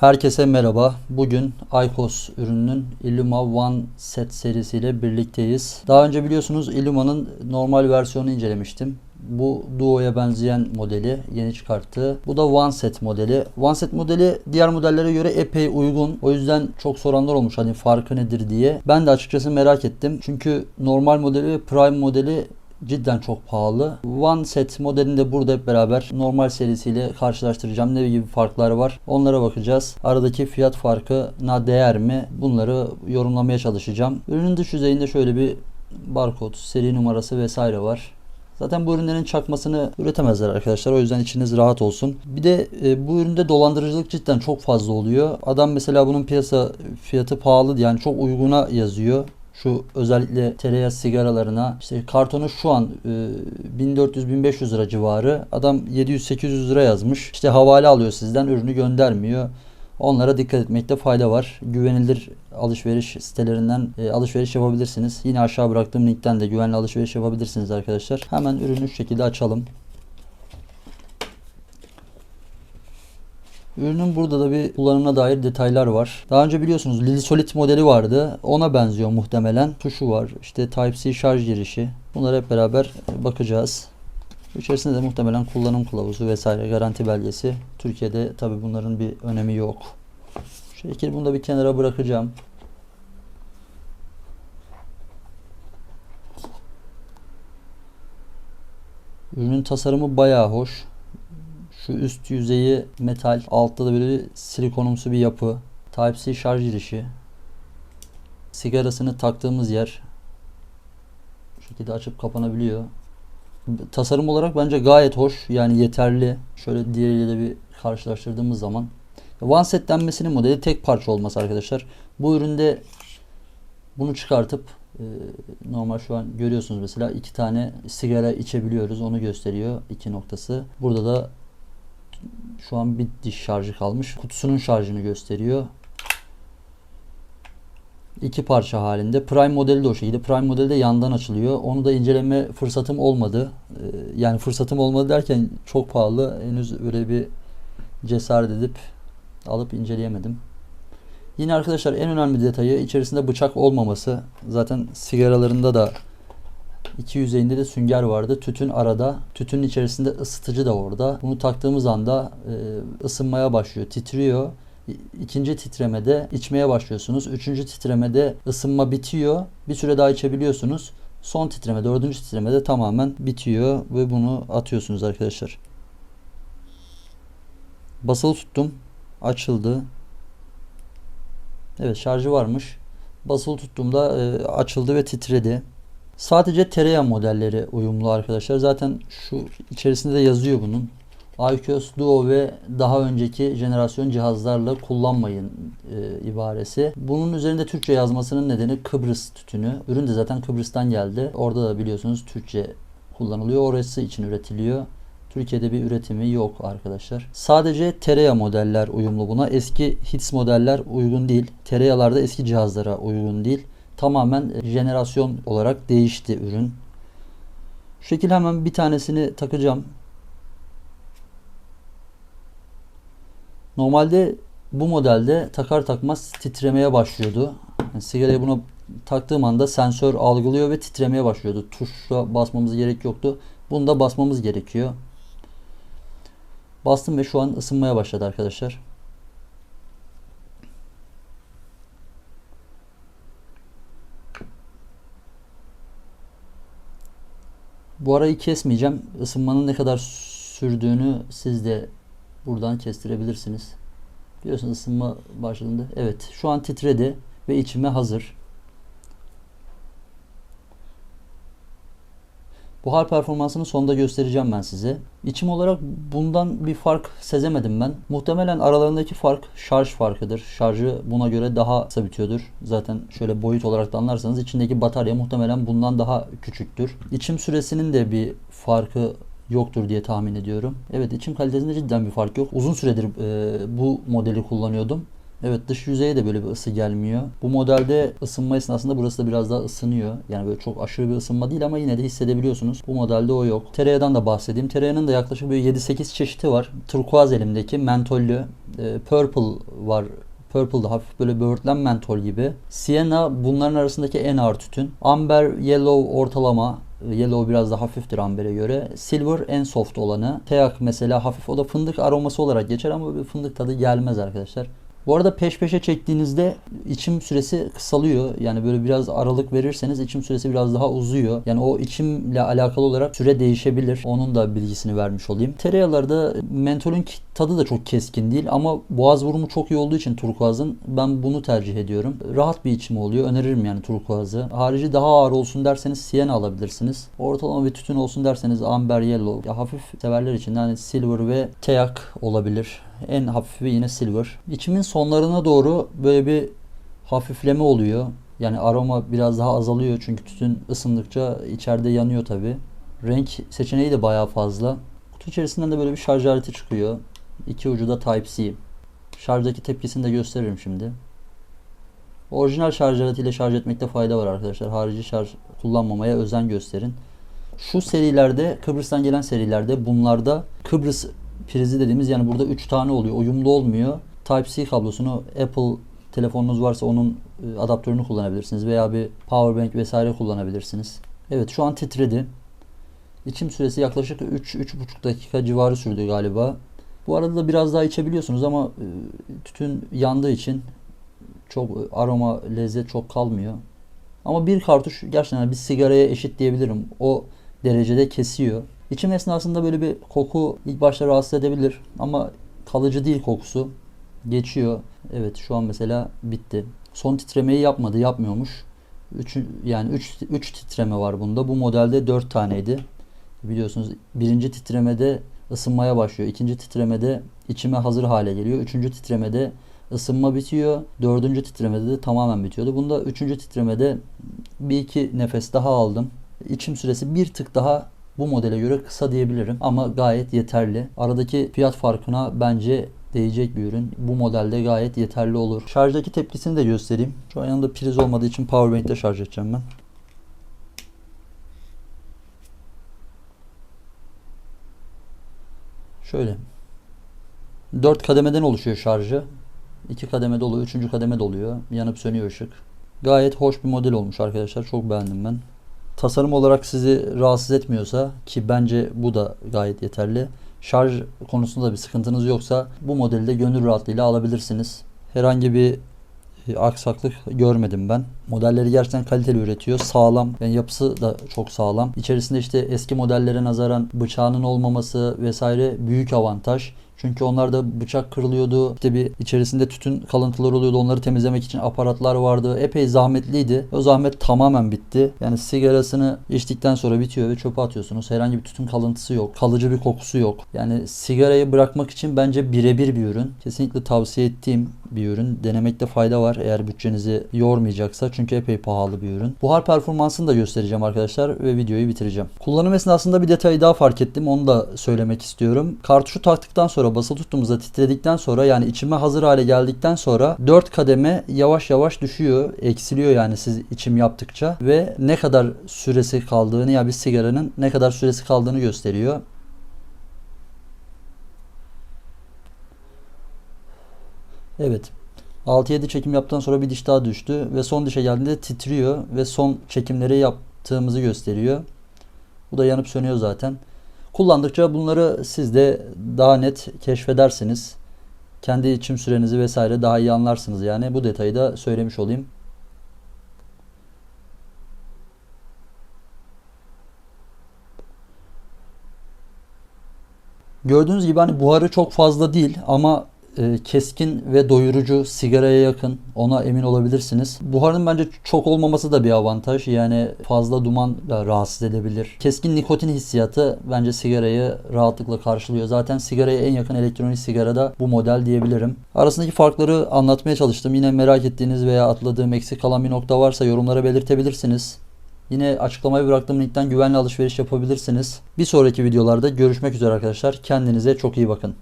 Herkese merhaba. Bugün Aykos ürününün Illuma One Set serisiyle birlikteyiz. Daha önce biliyorsunuz Illuma'nın normal versiyonunu incelemiştim. Bu Duo'ya benzeyen modeli yeni çıkarttı. Bu da One Set modeli. One Set modeli diğer modellere göre epey uygun. O yüzden çok soranlar olmuş hani farkı nedir diye. Ben de açıkçası merak ettim. Çünkü normal modeli ve Prime modeli cidden çok pahalı. One Set modelini de burada hep beraber normal serisiyle karşılaştıracağım. Ne gibi farklar var? Onlara bakacağız. Aradaki fiyat farkına değer mi? Bunları yorumlamaya çalışacağım. Ürünün dış yüzeyinde şöyle bir barkod, seri numarası vesaire var. Zaten bu ürünlerin çakmasını üretemezler arkadaşlar. O yüzden içiniz rahat olsun. Bir de e, bu üründe dolandırıcılık cidden çok fazla oluyor. Adam mesela bunun piyasa fiyatı pahalı yani çok uyguna yazıyor. Şu özellikle tereyağı sigaralarına işte kartonu şu an e, 1400-1500 lira civarı. Adam 700-800 lira yazmış. İşte havale alıyor sizden ürünü göndermiyor. Onlara dikkat etmekte fayda var. Güvenilir alışveriş sitelerinden e, alışveriş yapabilirsiniz. Yine aşağı bıraktığım linkten de güvenli alışveriş yapabilirsiniz arkadaşlar. Hemen ürünü şu şekilde açalım. Ürünün burada da bir kullanımına dair detaylar var. Daha önce biliyorsunuz Lili Solid modeli vardı. Ona benziyor muhtemelen. Tuşu var. İşte Type-C şarj girişi. Bunları hep beraber bakacağız. İçerisinde de muhtemelen kullanım kılavuzu vesaire garanti belgesi. Türkiye'de tabi bunların bir önemi yok. Şekil bunu da bir kenara bırakacağım. Ürünün tasarımı bayağı hoş. Şu üst yüzeyi metal, altta da böyle silikonumsu bir yapı. Type-C şarj girişi. Sigarasını taktığımız yer. Bu şekilde açıp kapanabiliyor. Tasarım olarak bence gayet hoş. Yani yeterli. Şöyle diğeriyle de bir karşılaştırdığımız zaman. One set denmesinin modeli tek parça olması arkadaşlar. Bu üründe bunu çıkartıp e, normal şu an görüyorsunuz mesela iki tane sigara içebiliyoruz. Onu gösteriyor iki noktası. Burada da şu an bir diş şarjı kalmış. Kutusunun şarjını gösteriyor. İki parça halinde. Prime modeli de o şekilde. Prime modeli de yandan açılıyor. Onu da inceleme fırsatım olmadı. Ee, yani fırsatım olmadı derken çok pahalı. Henüz öyle bir cesaret edip alıp inceleyemedim. Yine arkadaşlar en önemli detayı içerisinde bıçak olmaması. Zaten sigaralarında da İki yüzeyinde de sünger vardı. Tütün arada. Tütünün içerisinde ısıtıcı da orada. Bunu taktığımız anda e, ısınmaya başlıyor. Titriyor. İkinci titremede içmeye başlıyorsunuz. Üçüncü titremede ısınma bitiyor. Bir süre daha içebiliyorsunuz. Son titreme, dördüncü titremede tamamen bitiyor ve bunu atıyorsunuz arkadaşlar. Basılı tuttum. Açıldı. Evet şarjı varmış. Basılı tuttuğumda e, açıldı ve titredi. Sadece tereyağı modelleri uyumlu arkadaşlar. Zaten şu içerisinde de yazıyor bunun. iQOS Duo ve daha önceki jenerasyon cihazlarla kullanmayın e, ibaresi. Bunun üzerinde Türkçe yazmasının nedeni Kıbrıs tütünü. Ürün de zaten Kıbrıs'tan geldi. Orada da biliyorsunuz Türkçe kullanılıyor. Orası için üretiliyor. Türkiye'de bir üretimi yok arkadaşlar. Sadece tereyağı modeller uyumlu buna. Eski hits modeller uygun değil. Tereyağlar da eski cihazlara uygun değil tamamen jenerasyon olarak değişti ürün. Şu şekilde hemen bir tanesini takacağım. Normalde bu modelde takar takmaz titremeye başlıyordu. Yani sigarayı buna taktığım anda sensör algılıyor ve titremeye başlıyordu. Tuşa basmamız gerek yoktu. Bunu da basmamız gerekiyor. Bastım ve şu an ısınmaya başladı arkadaşlar. Bu arayı kesmeyeceğim. Isınmanın ne kadar sürdüğünü siz de buradan kestirebilirsiniz. Biliyorsunuz ısınma başladığında. Evet şu an titredi ve içime hazır. Buhar performansını sonda göstereceğim ben size. İçim olarak bundan bir fark sezemedim ben. Muhtemelen aralarındaki fark şarj farkıdır. Şarjı buna göre daha kısa bitiyordur. Zaten şöyle boyut olarak da anlarsanız içindeki batarya muhtemelen bundan daha küçüktür. İçim süresinin de bir farkı yoktur diye tahmin ediyorum. Evet içim kalitesinde cidden bir fark yok. Uzun süredir e, bu modeli kullanıyordum Evet dış yüzeye de böyle bir ısı gelmiyor. Bu modelde ısınma esnasında burası da biraz daha ısınıyor. Yani böyle çok aşırı bir ısınma değil ama yine de hissedebiliyorsunuz. Bu modelde o yok. Tereyağından da bahsedeyim. Tereyağının da yaklaşık böyle 7-8 çeşidi var. Turkuaz elimdeki mentollü. e, purple var. Purple da hafif böyle böğürtlen mentol gibi. Sienna bunların arasındaki en ağır tütün. Amber, yellow ortalama. Yellow biraz daha hafiftir ambere göre. Silver en soft olanı. Teak mesela hafif o da fındık aroması olarak geçer ama bir fındık tadı gelmez arkadaşlar. Bu arada peş peşe çektiğinizde içim süresi kısalıyor. Yani böyle biraz aralık verirseniz içim süresi biraz daha uzuyor. Yani o içimle alakalı olarak süre değişebilir. Onun da bilgisini vermiş olayım. Tereyağlarda mentolün tadı da çok keskin değil ama boğaz vurumu çok iyi olduğu için turkuazın ben bunu tercih ediyorum. Rahat bir içim oluyor. Öneririm yani turkuazı. Harici daha ağır olsun derseniz Sienna alabilirsiniz. Ortalama bir tütün olsun derseniz Amber Yellow. Ya hafif severler için de hani Silver ve Teak olabilir. En hafifi yine Silver. İçimin sonlarına doğru böyle bir hafifleme oluyor. Yani aroma biraz daha azalıyor çünkü tütün ısındıkça içeride yanıyor tabi. Renk seçeneği de bayağı fazla. Kutu içerisinden de böyle bir şarj aleti çıkıyor. İki ucu da Type-C. Şarjdaki tepkisini de gösteririm şimdi. Orijinal şarj aletiyle şarj etmekte fayda var arkadaşlar. Harici şarj kullanmamaya özen gösterin. Şu serilerde Kıbrıs'tan gelen serilerde bunlarda Kıbrıs prizi dediğimiz yani burada 3 tane oluyor. Uyumlu olmuyor. Type-C kablosunu Apple telefonunuz varsa onun e, adaptörünü kullanabilirsiniz veya bir powerbank vesaire kullanabilirsiniz. Evet şu an titredi. İçim süresi yaklaşık 3-3,5 dakika civarı sürdü galiba. Bu arada da biraz daha içebiliyorsunuz ama e, tütün yandığı için çok e, aroma, lezzet çok kalmıyor. Ama bir kartuş gerçekten bir sigaraya eşit diyebilirim. O derecede kesiyor. İçim esnasında böyle bir koku ilk başta rahatsız edebilir ama kalıcı değil kokusu. Geçiyor. Evet şu an mesela bitti. Son titremeyi yapmadı, yapmıyormuş. Üç, yani 3 3 titreme var bunda. Bu modelde 4 taneydi. Biliyorsunuz birinci titremede ısınmaya başlıyor. İkinci titremede içime hazır hale geliyor. Üçüncü titremede ısınma bitiyor. Dördüncü titremede de tamamen bitiyordu. Bunda üçüncü titremede bir iki nefes daha aldım. İçim süresi bir tık daha bu modele göre kısa diyebilirim ama gayet yeterli. Aradaki fiyat farkına bence değecek bir ürün. Bu modelde gayet yeterli olur. Şarjdaki tepkisini de göstereyim. Şu an yanında priz olmadığı için powerbank'te şarj edeceğim ben. Şöyle. 4 kademeden oluşuyor şarjı. 2 kademe dolu, 3. kademe doluyor. Yanıp sönüyor ışık. Gayet hoş bir model olmuş arkadaşlar. Çok beğendim ben. Tasarım olarak sizi rahatsız etmiyorsa ki bence bu da gayet yeterli. Şarj konusunda bir sıkıntınız yoksa bu modeli de gönül rahatlığıyla alabilirsiniz. Herhangi bir aksaklık görmedim ben. Modelleri gerçekten kaliteli üretiyor. Sağlam. Yani yapısı da çok sağlam. İçerisinde işte eski modellere nazaran bıçağının olmaması vesaire büyük avantaj. Çünkü onlarda bıçak kırılıyordu. İşte bir içerisinde tütün kalıntıları oluyordu. Onları temizlemek için aparatlar vardı. Epey zahmetliydi. O zahmet tamamen bitti. Yani sigarasını içtikten sonra bitiyor ve çöpe atıyorsunuz. Herhangi bir tütün kalıntısı yok. Kalıcı bir kokusu yok. Yani sigarayı bırakmak için bence birebir bir ürün. Kesinlikle tavsiye ettiğim bir ürün. Denemekte fayda var eğer bütçenizi yormayacaksa. Çünkü epey pahalı bir ürün. Buhar performansını da göstereceğim arkadaşlar ve videoyu bitireceğim. Kullanım esnasında bir detayı daha fark ettim. Onu da söylemek istiyorum. Kartuşu taktıktan sonra basılı tuttuğumuzda titredikten sonra yani içime hazır hale geldikten sonra 4 kademe yavaş yavaş düşüyor. Eksiliyor yani siz içim yaptıkça ve ne kadar süresi kaldığını ya bir sigaranın ne kadar süresi kaldığını gösteriyor. Evet. 6-7 çekim yaptıktan sonra bir diş daha düştü ve son dişe geldiğinde titriyor ve son çekimleri yaptığımızı gösteriyor. Bu da yanıp sönüyor zaten. Kullandıkça bunları siz de daha net keşfedersiniz. Kendi içim sürenizi vesaire daha iyi anlarsınız yani. Bu detayı da söylemiş olayım. Gördüğünüz gibi hani buharı çok fazla değil ama e, keskin ve doyurucu sigaraya yakın ona emin olabilirsiniz. Buharın bence çok olmaması da bir avantaj. Yani fazla duman da rahatsız edebilir. Keskin nikotin hissiyatı bence sigarayı rahatlıkla karşılıyor. Zaten sigaraya en yakın elektronik sigara da bu model diyebilirim. Arasındaki farkları anlatmaya çalıştım. Yine merak ettiğiniz veya atladığım eksik kalan bir nokta varsa yorumlara belirtebilirsiniz. Yine açıklamaya bıraktığım linkten güvenli alışveriş yapabilirsiniz. Bir sonraki videolarda görüşmek üzere arkadaşlar. Kendinize çok iyi bakın.